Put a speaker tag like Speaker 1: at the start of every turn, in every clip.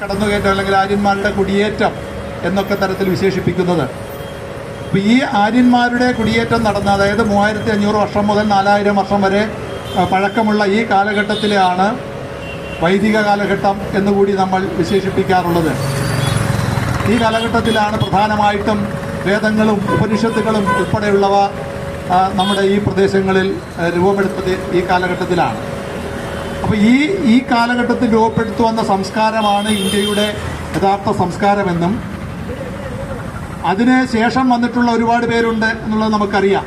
Speaker 1: കടന്നുകയറ്റം അല്ലെങ്കിൽ ആര്യന്മാരുടെ കുടിയേറ്റം എന്നൊക്കെ തരത്തിൽ വിശേഷിപ്പിക്കുന്നത്. അപ്പോൾ ഈ ആര്യന്മാരുടെ കുടിയേറ്റം നടന്ന അതായത് മൂവായിരത്തി അഞ്ഞൂറ് വർഷം മുതൽ നാലായിരം വർഷം വരെ പഴക്കമുള്ള ഈ കാലഘട്ടത്തിലാണ് വൈദിക കാലഘട്ടം എന്നുകൂടി നമ്മൾ വിശേഷിപ്പിക്കാറുള്ളത്. ഈ കാലഘട്ടത്തിലാണ് പ്രധാനമായിട്ടും വേദങ്ങളും ഉപനിഷത്തുകളും ഉൾപ്പെടെയുള്ളവ നമ്മുടെ ഈ പ്രദേശങ്ങളിൽ രൂപപ്പെടുത്തത് ഈ കാലഘട്ടത്തിലാണ്. അപ്പോൾ ഈ ഈ കാലഘട്ടത്തിൽ രൂപപ്പെടുത്തു വന്ന സംസ്കാരമാണ് ഇന്ത്യയുടെ യഥാർത്ഥ സംസ്കാരമെന്നും അതിന് ശേഷം വന്നിട്ടുള്ള ഒരുപാട് പേരുണ്ട് എന്നുള്ളത് നമുക്കറിയാം.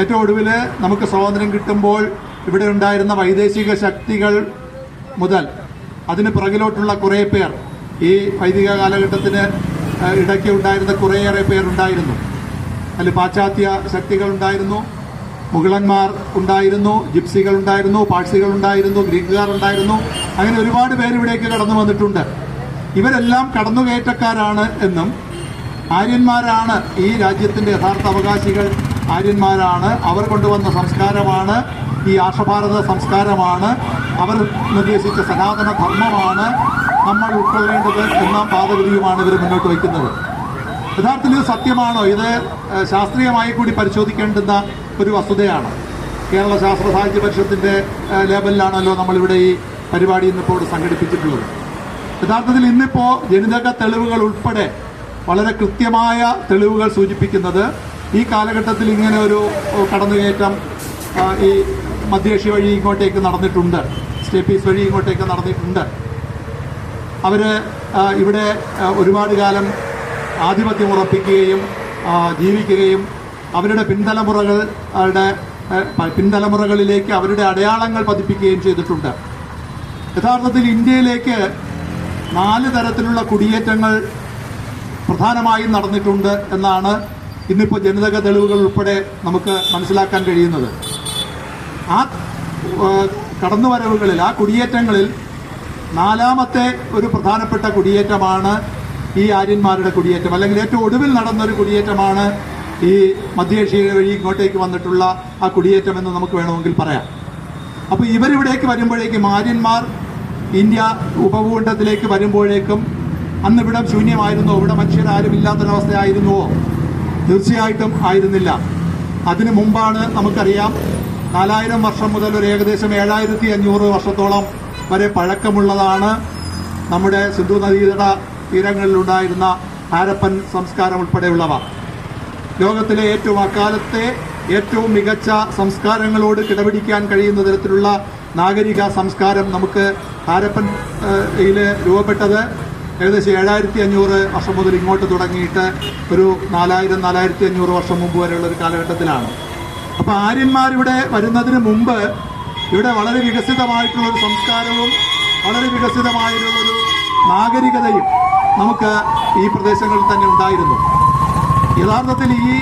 Speaker 1: ഏറ്റവും ഒടുവിൽ നമുക്ക് സ്വാതന്ത്ര്യം കിട്ടുമ്പോൾ ഇവിടെ ഉണ്ടായിരുന്ന വൈദേശിക ശക്തികൾ മുതൽ അതിന് പുറകിലോട്ടുള്ള കുറേ പേർ ഈ വൈദിക കാലഘട്ടത്തിന് ഇടയ്ക്ക് ഉണ്ടായിരുന്ന കുറേയേറെ പേരുണ്ടായിരുന്നു. അതിൽ പാശ്ചാത്യ ശക്തികൾ ഉണ്ടായിരുന്നു. മുഗളന്മാർ ഉണ്ടായിരുന്നു ജിപ്സികൾ ഉണ്ടായിരുന്നു പാഴ്സികൾ ഉണ്ടായിരുന്നു ഗ്രീക്കുകാർ ഉണ്ടായിരുന്നു. അങ്ങനെ ഒരുപാട് പേര് ഇവിടേക്ക് കടന്നു വന്നിട്ടുണ്ട്. ഇവരെല്ലാം കടന്നുകയറ്റക്കാരാണ് എന്നും ആര്യന്മാരാണ് ഈ രാജ്യത്തിന്റെ യഥാർത്ഥ അവകാശികൾ. ആര്യന്മാരാണ് അവർ കൊണ്ടുവന്ന സംസ്കാരമാണ് ഈ ആർഷഭാരത സംസ്കാരമാണ് അവർ നിർദ്ദേശിച്ച സനാതന ധർമ്മമാണ് നമ്മൾ ഉൾക്കൊള്ളേണ്ടത് എന്ന പാതഗതിയുമാണ് ഇവർ മുന്നോട്ട് വയ്ക്കുന്നത്. യഥാർത്ഥത്തിൽ ഇത് സത്യമാണോ? ഇത് ശാസ്ത്രീയമായി കൂടി പരിശോധിക്കേണ്ടുന്ന ഒരു വസ്തുതയാണ്. കേരള ശാസ്ത്ര സാഹിത്യ പരിഷത്തിന്റെ ലേബലിലാണല്ലോ നമ്മളിവിടെ ഈ പരിപാടി ഇന്നിപ്പോൾ സംഘടിപ്പിച്ചിട്ടുള്ളത്. യഥാർത്ഥത്തിൽ ഇന്നിപ്പോൾ ജനിതക തെളിവുകൾ ഉൾപ്പെടെ വളരെ കൃത്യമായ തെളിവുകൾ സൂചിപ്പിക്കുന്നത് ഈ കാലഘട്ടത്തിൽ ഇങ്ങനെ ഒരു കടന്നുകയറ്റം ഈ മധ്യേഷ്യ വഴി ഇങ്ങോട്ടേക്ക് നടന്നിട്ടുണ്ട്. സ്റ്റേപ്പീസ് വഴി ഇങ്ങോട്ടേക്ക് നടന്നിട്ടുണ്ട്. അവർ ഇവിടെ ഒരുപാട് കാലം ആധിപത്യം ഉറപ്പിക്കുകയും ജീവിക്കുകയും അവരുടെ പിൻതലമുറകളുടെ ആ, പിൻതലമുറകളിലേക്ക് അവരുടെ അടയാളങ്ങൾ പതിപ്പിക്കുകയും ചെയ്തിട്ടുണ്ട്. യഥാർത്ഥത്തിൽ ഇന്ത്യയിലേക്ക് നാല് തരത്തിലുള്ള കുടിയേറ്റങ്ങൾ പ്രധാനമായും നടന്നിട്ടുണ്ട് എന്നാണ് ഇന്നിപ്പോൾ ജനിതക തെളിവുകൾ ഉൾപ്പെടെ നമുക്ക് മനസ്സിലാക്കാൻ കഴിയുന്നത്. ആ കടന്നുവരവുകളിൽ ആ കുടിയേറ്റങ്ങളിൽ നാലാമത്തെ ഒരു പ്രധാനപ്പെട്ട കുടിയേറ്റമാണ് ഈ ആര്യന്മാരുടെ കുടിയേറ്റം. അല്ലെങ്കിൽ ഏറ്റവും ഒടുവിൽ നടന്നൊരു കുടിയേറ്റമാണ് ഈ മധ്യേഷ്യ വഴി ഇങ്ങോട്ടേക്ക് വന്നിട്ടുള്ള ആ കുടിയേറ്റം എന്ന് നമുക്ക് വേണമെങ്കിൽ പറയാം. അപ്പോൾ ഇവരിവിടേക്ക് വരുമ്പോഴേക്കും ആര്യന്മാർ ഇന്ത്യ ഉപഭൂഖണ്ഡത്തിലേക്ക് വരുമ്പോഴേക്കും അന്ന് ഇവിടെ ശൂന്യമായിരുന്നോ? ഇവിടെ മനുഷ്യരാരും ഇല്ലാത്തൊരവസ്ഥയായിരുന്നുവോ? തീർച്ചയായിട്ടും ആയിരുന്നില്ല. അതിനു മുമ്പാണ് നമുക്കറിയാം നാലായിരം വർഷം മുതൽ ഒരു ഏകദേശം ഏഴായിരത്തി അഞ്ഞൂറ് വർഷത്തോളം വരെ പഴക്കമുള്ളതാണ് നമ്മുടെ സിന്ധു നദീതട തീരങ്ങളിലുണ്ടായിരുന്ന ഹാരപ്പൻ സംസ്കാരം ഉൾപ്പെടെയുള്ളവ. ലോകത്തിലെ ഏറ്റവും അക്കാലത്തെ ഏറ്റവും മികച്ച സംസ്കാരങ്ങളോട് കിടപിടിക്കാൻ കഴിയുന്ന തരത്തിലുള്ള നാഗരിക സംസ്കാരം നമുക്ക് ഹാരപ്പൻ യിൽ രൂപപ്പെട്ടത് ഏകദേശം ഏഴായിരത്തി അഞ്ഞൂറ് വർഷം മുതൽ ഇങ്ങോട്ട് തുടങ്ങിയിട്ട് ഒരു നാലായിരം നാലായിരത്തി അഞ്ഞൂറ് വർഷം മുമ്പ് വരെയുള്ള ഒരു കാലഘട്ടത്തിലാണ്. അപ്പോൾ ആര്യന്മാരിവിടെ വരുന്നതിന് മുമ്പ് ഇവിടെ വളരെ വികസിതമായിട്ടുള്ള ഒരു സംസ്കാരവും വളരെ വികസിതമായിട്ടുള്ളൊരു നാഗരികതയും നമുക്ക് ഈ പ്രദേശങ്ങളിൽ തന്നെ ഉണ്ടായിരുന്നു. യഥാർത്ഥത്തിൽ ഈ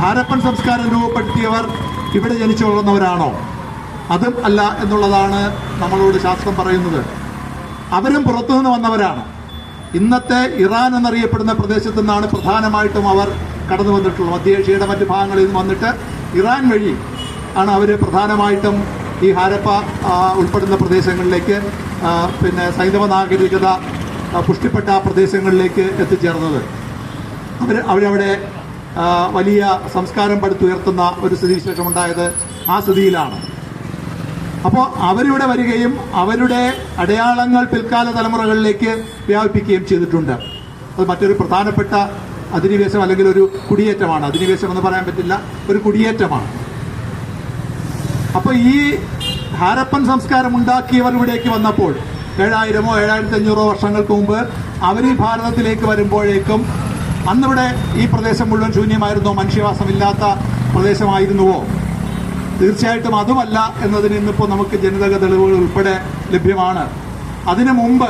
Speaker 1: ഹാരപ്പൻ സംസ്കാരം രൂപപ്പെടുത്തിയവർ ഇവിടെ ജനിച്ചു വളർന്നവരാണോ അതും അല്ല എന്നുള്ളതാണ് നമ്മളോട് ശാസ്ത്രം പറയുന്നത്. അവരും പുറത്തുനിന്ന് വന്നവരാണ്. ഇന്നത്തെ ഇറാൻ എന്നറിയപ്പെടുന്ന പ്രദേശത്തു നിന്നാണ് പ്രധാനമായിട്ടും അവർ കടന്നു വന്നിട്ടുള്ളത്. മധ്യേഷ്യയുടെ മറ്റ് ഭാഗങ്ങളിൽ നിന്ന് വന്നിട്ട് ഇറാൻ വഴി ആണ് അവർ പ്രധാനമായിട്ടും ഈ ഹാരപ്പ ഉൾപ്പെടുന്ന പ്രദേശങ്ങളിലേക്ക് പിന്നെ സൈന്ധവ നാഗരികത പുഷ്ടിപ്പെട്ട ആ പ്രദേശങ്ങളിലേക്ക് എത്തിച്ചേർന്നത്. അവർ അവരവിടെ വലിയ സംസ്കാരം പടുത്തുയർത്തുന്ന ഒരു സ്ഥിതിവിശേഷം ഉണ്ടായത് ആ സ്ഥിതിയിലാണ്. അപ്പോൾ അവരിവിടെ വരികയും അവരുടെ അടയാളങ്ങൾ പിൽക്കാല തലമുറകളിലേക്ക് വ്യാപിപ്പിക്കുകയും ചെയ്തിട്ടുണ്ട്. അത് മറ്റൊരു പ്രധാനപ്പെട്ട അധിനിവേശം അല്ലെങ്കിൽ ഒരു കുടിയേറ്റമാണ്. അധിനിവേശം എന്ന് പറയാൻ പറ്റില്ല ഒരു കുടിയേറ്റമാണ്. അപ്പോൾ ഈ ഹാരപ്പൻ സംസ്കാരം ഉണ്ടാക്കിയവർ ഇവിടേക്ക് വന്നപ്പോൾ ഏഴായിരമോ ഏഴായിരത്തി അഞ്ഞൂറോ വർഷങ്ങൾക്ക് മുമ്പ് അവർ ഭാരതത്തിലേക്ക് വരുമ്പോഴേക്കും അന്നിവിടെ ഈ പ്രദേശം മുഴുവൻ ശൂന്യമായിരുന്നോ? മനുഷ്യവാസമില്ലാത്ത പ്രദേശമായിരുന്നുവോ? തീർച്ചയായിട്ടും അതുമല്ല എന്നതിന് ഇന്നിപ്പോൾ നമുക്ക് ജനിതക തെളിവുകൾ ഉൾപ്പെടെ ലഭ്യമാണ്. അതിനു മുമ്പ്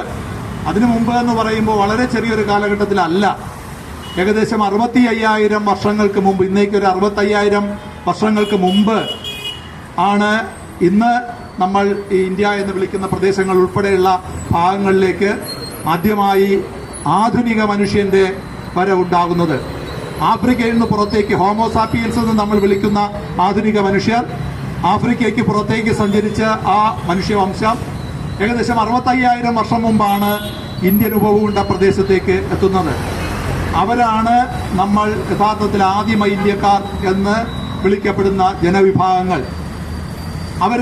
Speaker 1: അതിനു മുമ്പ് എന്ന് പറയുമ്പോൾ വളരെ ചെറിയൊരു കാലഘട്ടത്തിലല്ല. ഏകദേശം അറുപത്തി അയ്യായിരം വർഷങ്ങൾക്ക് മുമ്പ് ഇന്നേക്ക് ഒരു അറുപത്തയ്യായിരം വർഷങ്ങൾക്ക് മുമ്പ് ആണ് ഇന്ന് നമ്മൾ ഈ ഇന്ത്യ എന്ന് വിളിക്കുന്ന പ്രദേശങ്ങൾ ഉൾപ്പെടെയുള്ള ഭാഗങ്ങളിലേക്ക് ആദ്യമായി ആധുനിക മനുഷ്യന്റെ വരവുണ്ടാകുന്നത് ആഫ്രിക്കയിൽ നിന്ന് പുറത്തേക്ക് ഹോമോസാപ്പിയൻസ് എന്ന് നമ്മൾ വിളിക്കുന്ന ആധുനിക മനുഷ്യർ ആഫ്രിക്കയ്ക്ക് പുറത്തേക്ക് സഞ്ചരിച്ച ആ മനുഷ്യവംശം ഏകദേശം അറുപത്തയ്യായിരം വർഷം മുമ്പാണ് ഇന്ത്യൻ ഉപഭൂഖണ്ഡ പ്രദേശത്തേക്ക് എത്തുന്നത്. അവരാണ് നമ്മൾ യഥാർത്ഥത്തിൽ ആദിമ ഇന്ത്യക്കാർ എന്ന് വിളിക്കപ്പെടുന്ന ജനവിഭാഗങ്ങൾ. അവർ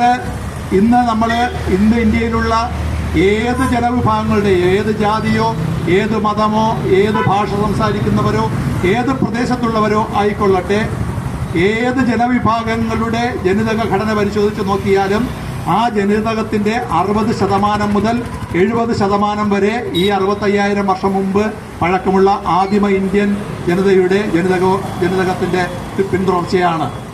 Speaker 1: ഇന്ന് നമ്മൾ ഇന്ന് ഇന്ത്യയിലുള്ള ഏത് ജനവിഭാഗങ്ങളുടെ ഏത് ജാതിയോ ഏത് മതമോ ഏത് ഭാഷ സംസാരിക്കുന്നവരോ ഏത് പ്രദേശത്തുള്ളവരോ ആയിക്കൊള്ളട്ടെ. ഏത് ജനവിഭാഗങ്ങളുടെ ജനിതക ഘടന പരിശോധിച്ച് നോക്കിയാലും ആ ജനിതകത്തിന്റെ അറുപത് ശതമാനം മുതൽ എഴുപത് ശതമാനം വരെ ഈ അറുപത്തയ്യായിരം വർഷം മുമ്പ് പഴക്കമുള്ള ആദിമ ഇന്ത്യൻ ജനതയുടെ ജനിതക ജനിതകത്തിന്റെ പിന്തുടർച്ചയാണ്.